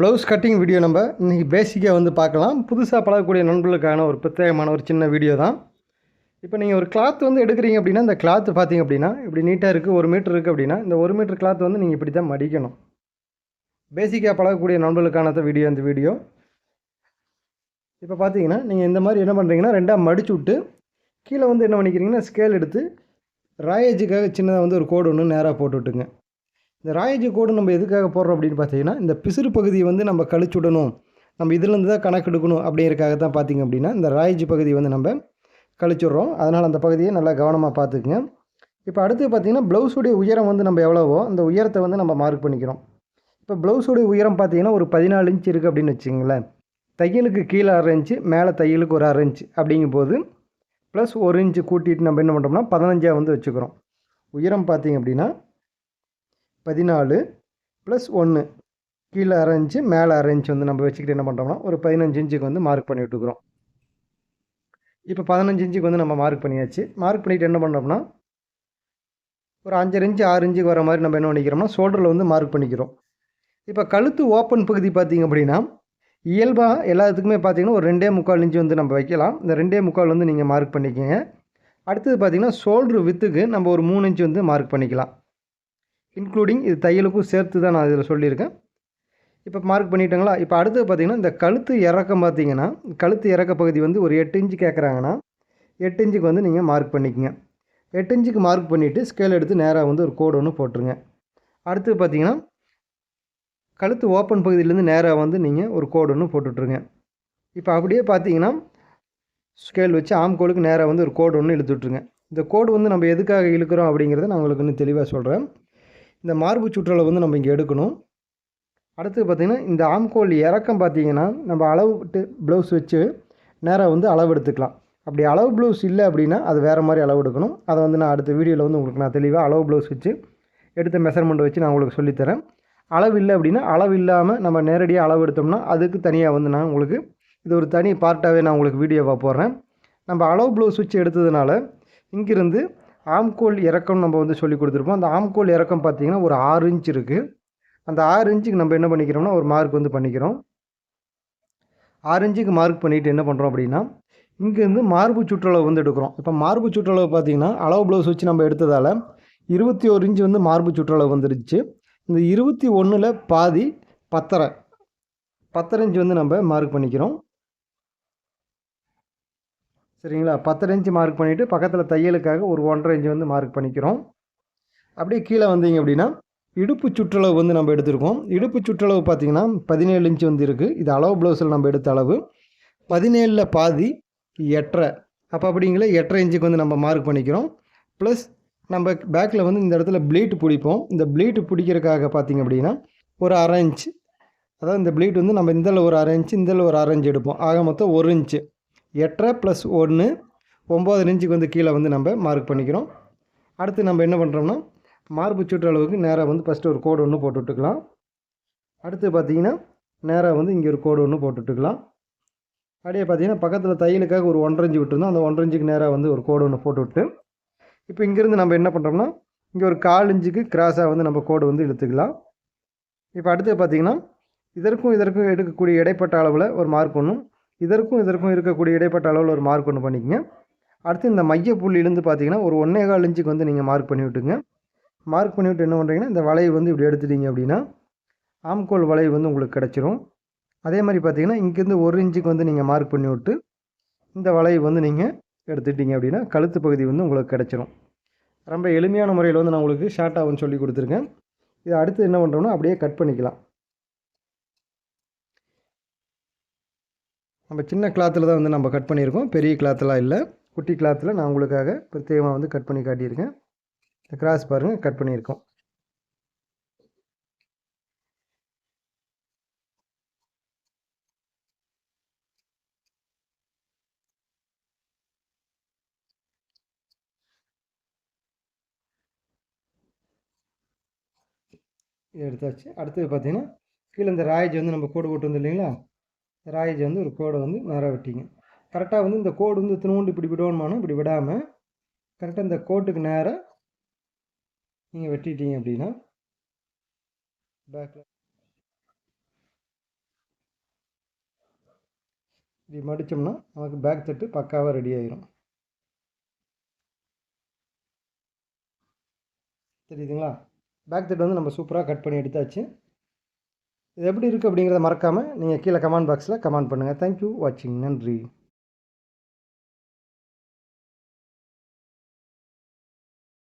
Blouse cutting video நம்ம இன்றைக்கி பேசிக்காக வந்து பார்க்கலாம். புதுசாக பழகக்கூடிய நண்பர்களுக்கான ஒரு பிரத்யேகமான ஒரு சின்ன வீடியோ தான். இப்போ நீங்கள் ஒரு கிளாத் வந்து எடுக்கிறீங்க அப்படின்னா இந்த கிளாத் பார்த்தீங்க அப்படின்னா இப்படி நீட்டாக இருக்குது ஒரு மீட்டர் இருக்குது அப்படின்னா இந்த ஒரு மீட்டர் கிளாத் வந்து நீங்கள் இப்படி தான் மடிக்கணும். பேசிக்காக பழகக்கூடிய நண்பர்களுக்கான வீடியோ இந்த வீடியோ. இப்போ பார்த்தீங்கன்னா நீங்கள் இந்த மாதிரி என்ன பண்ணுறீங்கன்னா ரெண்டாக மடிச்சு விட்டு கீழே வந்து என்ன பண்ணிக்கிறீங்கன்னா ஸ்கேல் எடுத்து ராயேஜுக்காக சின்னதாக வந்து ஒரு கோடு ஒன்று நேராக போட்டு விட்டுங்க. இந்த ராயஜி கோடு நம்ம எதுக்காக போடுறோம் அப்படின்னு பார்த்தீங்கன்னா இந்த பிசுறு பகுதியை வந்து நம்ம கழிச்சுடணும். நம்ம இதுலேருந்து தான் கணக்கு எடுக்கணும் அப்படிங்கிறக்காக தான் பார்த்தீங்க அப்படின்னா இந்த ராயஜி பகுதி வந்து நம்ம கழிச்சுட்றோம். அதனால் அந்த பகுதியை நல்லா கவனமாக பார்த்துக்குங்க. இப்போ அடுத்து பார்த்திங்கன்னா ப்ளவுஸுடைய உயரம் வந்து நம்ம எவ்வளவோ அந்த உயரத்தை வந்து நம்ம மார்க் பண்ணிக்கிறோம். இப்போ ப்ளவுஸுடைய உயரம் பார்த்தீங்கன்னா ஒரு பதினாலு இன்ச் இருக்குது அப்படின்னு வச்சுங்களேன் தையலுக்கு கீழே அரை இன்ச்சு மேலே தையலுக்கு ஒரு அரை இன்ச் அப்படிங்கும் போது ப்ளஸ் ஒரு இன்ச்சு கூட்டிகிட்டு நம்ம என்ன பண்ணுறோம்னா பதினஞ்சாக வந்து வச்சுக்கிறோம். உயரம் பார்த்திங்க அப்படின்னா பதினாலு ப்ளஸ் ஒன்று கீழே அரை இன்ச்சு மேலே அரை இன்ச்சு வந்து நம்ம வச்சுக்கிட்டு என்ன பண்ணுறோம்னா ஒரு பதினஞ்சு இன்ச்சுக்கு வந்து மார்க் பண்ணி விட்டுக்கிறோம். இப்போ பதினஞ்சு இன்ச்சுக்கு வந்து நம்ம மார்க் பண்ணியாச்சு. மார்க் பண்ணிவிட்டு என்ன பண்ணுறோம்னா ஒரு அஞ்சரை இன்ச்சு ஆறு இன்ச்சுக்கு வர மாதிரி நம்ம என்ன பண்ணிக்கிறோம்னா ஷோல்டரில் வந்து மார்க் பண்ணிக்கிறோம். இப்போ கழுத்து ஓப்பன் பகுதி பார்த்திங்க அப்படின்னா இயல்பாக எல்லாத்துக்குமே பார்த்திங்கன்னா ஒரு ரெண்டே முக்கால் இன்ச்சு வந்து நம்ம வைக்கலாம். இந்த ரெண்டே முக்கால் வந்து நீங்கள் மார்க் பண்ணிக்கோங்க. அடுத்தது பார்த்திங்கன்னா ஷோல்ட்ரு வித்துக்கு நம்ம ஒரு மூணு இன்ச்சு வந்து மார்க் பண்ணிக்கலாம். இன்க்ளூடிங் இது தையலுக்கும் சேர்த்து தான் நான் இதில் சொல்லியிருக்கேன். இப்போ மார்க் பண்ணிட்டோங்களா? இப்போ அடுத்தது பார்த்திங்கன்னா இந்த கழுத்து இறக்கம் பார்த்தீங்கன்னா கழுத்து இறக்க பகுதி வந்து ஒரு எட்டு இன்ச்சு கேட்குறாங்கன்னா எட்டு இன்ச்சுக்கு வந்து நீங்கள் மார்க் பண்ணிக்கங்க. எட்டு இன்ச்சுக்கு மார்க் பண்ணிவிட்டு ஸ்கேல் எடுத்து நேராக வந்து ஒரு கோடு ஒன்று போட்டுருங்க. அடுத்தது பார்த்திங்கன்னா கழுத்து ஓப்பன் பகுதியிலேருந்து நேராக வந்து நீங்கள் ஒரு கோடு ஒன்று போட்டுட்ருங்க. இப்போ அப்படியே பார்த்தீங்கன்னா ஸ்கேல் வச்சு ஆம்கோலுக்கு நேராக வந்து ஒரு கோடு ஒன்று இழுத்துட்ருங்க. இந்த கோடு வந்து நம்ம எதுக்காக இழுக்கிறோம் அப்படிங்கிறத நான் உங்களுக்கு இன்னும் தெளிவாக சொல்கிறேன் இந்த மார்பு சுற்றளவு வந்து நம்ம இங்கே எடுக்கணும். அடுத்து பார்த்திங்கன்னா இந்த ஆம்கோல் இறக்கம் பார்த்திங்கன்னா நம்ம அளவு விட்டு ப்ளவுஸ் வச்சு நேராக வந்து அளவு எடுத்துக்கலாம். அப்படி அளவு ப்ளவுஸ் இல்லை அப்படின்னா அது வேறு மாதிரி அளவு எடுக்கணும். அதை வந்து நான் அடுத்த வீடியோவில் வந்து உங்களுக்கு நான் தெளிவாக அளவு ப்ளவுஸ் வச்சு எடுத்த மெஷர்மெண்ட் வச்சு நான் உங்களுக்கு சொல்லித்தரேன். அளவு இல்லை அப்படின்னா அளவு இல்லாமல் நம்ம நேரடியாக அளவு எடுத்தோம்னா அதுக்கு தனியாக வந்து நான் உங்களுக்கு இது ஒரு தனி பார்ட்டாகவே நான் உங்களுக்கு வீடியோவாக போடுறேன். நம்ம அளவு ப்ளவுஸ் வச்சு எடுத்ததுனால இங்கிருந்து ஆம்கோல் இறக்கம் நம்ம வந்து சொல்லி கொடுத்துருப்போம். அந்த ஆம்கோல் இறக்கம் பார்த்திங்கன்னா ஒரு ஆறு இன்ச் இருக்குது அந்த ஆறு இன்ச்சுக்கு நம்ம என்ன பண்ணிக்கிறோம்னா ஒரு மார்க் வந்து பண்ணிக்கிறோம். ஆறு இன்ச்சுக்கு மார்க் பண்ணிவிட்டு என்ன பண்ணுறோம் அப்படின்னா இங்கேருந்து மார்பு சுற்றளவு வந்து எடுக்கிறோம். இப்போ மார்பு சுற்றளவு பார்த்திங்கன்னா அளவு ப்ளவுஸ் வச்சு நம்ம எடுத்ததால் இருபத்தி ஒரு இன்ச்சு வந்து மார்பு சுற்றளவு வந்துருச்சு. இந்த இருபத்தி ஒன்றில் பாதி பத்தரை. பத்தரை இன்ச்சு வந்து நம்ம மார்க் பண்ணிக்கிறோம். சரிங்களா? பத்தரை இன்ச்சு மார்க் பண்ணிவிட்டு பக்கத்தில் தையலுக்காக ஒரு ஒன்றரை இன்ச்சு வந்து மார்க் பண்ணிக்கிறோம். அப்படியே கீழே வந்தீங்க அப்படின்னா இடுப்பு சுற்றளவு வந்து நம்ம எடுத்திருக்கோம். இடுப்பு சுற்றளவு பார்த்திங்கன்னா பதினேழு இன்ச்சு வந்து இருக்குது இது அளவு ப்ளவுஸில் நம்ம எடுத்த அளவு. பதினேழில் பாதி எட்டரை. அப்போ அப்படிங்கிற எட்டரை இன்ச்சுக்கு வந்து நம்ம மார்க் பண்ணிக்கிறோம். ப்ளஸ் நம்ம பேக்கில் வந்து இந்த இடத்துல ப்ளீட் பிடிப்போம். இந்த ப்ளீட் பிடிக்கிறதுக்காக பார்த்திங்க அப்படின்னா ஒரு அரை இன்ச் அதாவது இந்த ப்ளீட் வந்து நம்ம இதில் ஒரு அரை இன்ச்சு இதில் ஒரு அரை இன்ச்சு எடுப்போம். ஆக மொத்தம் ஒரு இன்ச்சு எட்டரை ப்ளஸ் ஒன்று ஒம்பது இன்ச்சுக்கு வந்து கீழே வந்து நம்ம மார்க் பண்ணிக்கிறோம். அடுத்து நம்ம என்ன பண்ணுறோம்னா மார்பு சுற்றளவுக்கு நேராக வந்து ஃபஸ்ட்டு ஒரு கோடு ஒன்று போட்டு விட்டுக்கலாம். அடுத்து பார்த்திங்கன்னா நேராக வந்து இங்கே ஒரு கோடு ஒன்று போட்டு விட்டுக்கலாம். அப்படியே பார்த்திங்கன்னா பக்கத்தில் தையலுக்காக ஒரு ஒன்றரை இன்ச்சு விட்டுருந்தோம். அந்த ஒன்றரை நேராக வந்து ஒரு கோடு ஒன்று போட்டு விட்டு இப்போ இங்கேருந்து நம்ம என்ன பண்ணுறோம்னா இங்கே ஒரு கால் இன்ச்சுக்கு கிராஸாக வந்து நம்ம கோடு வந்து இழுத்துக்கலாம். இப்போ அடுத்து பார்த்திங்கன்னா இதற்கும் இதற்கும் எடுக்கக்கூடிய இடைப்பட்ட அளவில் ஒரு மார்க் ஒன்றும் இதற்கும் இதற்கும் இருக்கக்கூடிய இடைப்பட்ட அளவில் ஒரு மார்க் ஒன்று பண்ணிக்கங்க. அடுத்து இந்த மைய புள்ளியிலேருந்து பார்த்தீங்கன்னா ஒரு ஒன்றே கால் இன்ச்சுக்கு வந்து நீங்கள் மார்க் பண்ணி விட்டுங்க. மார்க் பண்ணிவிட்டு என்ன பண்ணுறீங்கன்னா இந்த வளைவு வந்து இப்படி எடுத்துட்டீங்க அப்படின்னா ஆம்கோல் வளைவு வந்து உங்களுக்கு கிடச்சிரும். அதே மாதிரி பார்த்தீங்கன்னா இங்கேருந்து ஒரு இன்ச்சுக்கு வந்து நீங்கள் மார்க் பண்ணி விட்டு இந்த வளைவு வந்து நீங்கள் எடுத்துட்டீங்க அப்படின்னா கழுத்து பகுதி வந்து உங்களுக்கு கிடச்சிரும். ரொம்ப எளிமையான முறையில் வந்து நான் உங்களுக்கு ஷார்ட்டாக வந்து சொல்லி கொடுத்துருக்கேன். இது அடுத்து என்ன பண்ணுறோம்னா அப்படியே கட் பண்ணிக்கலாம். நம்ம சின்ன கிளாத்தில் தான் வந்து நம்ம கட் பண்ணியிருக்கோம். பெரிய கிளாத்தெலாம் இல்லை. குட்டி கிளாத்தில் நான் உங்களுக்காக பிரத்யேகமாக வந்து கட் பண்ணி காட்டியிருக்கேன். இந்த கிராஸ் பாருங்கள் கட் பண்ணியிருக்கோம். இது எடுத்தாச்சு. அடுத்தது பார்த்தீங்கன்னா கீழே இந்த ராயஜ் வந்து நம்ம கோடு போட்டு வந்து இல்லைங்களா? ராயஜ் வந்து ஒரு கோடை வந்து நேர வெட்டிங்க. கரெக்டாக வந்து இந்த கோடு வந்து திரும்பண்டு இப்படி விடணுமானா இப்படி விடாமல் கரெக்டாக இந்த கோட்டுக்கு நேராக நீங்கள் வெட்டிட்டீங்க அப்படின்னா பேக்கில் இப்படி மடித்தோம்னா நமக்கு பேக் தட்டு பக்காவாக ரெடி ஆயிரும். தெரியுதுங்களா? பேக் தட்டு வந்து நம்ம சூப்பராக கட் பண்ணி எடுத்தாச்சு. இது எப்படி இருக்குது அப்படிங்கிறத மறக்காமல் நீங்கள் கீழே கமெண்ட் பாக்ஸில் கமெண்ட் பண்ணுங்கள் தேங்க்யூ வாட்சிங் நன்றி.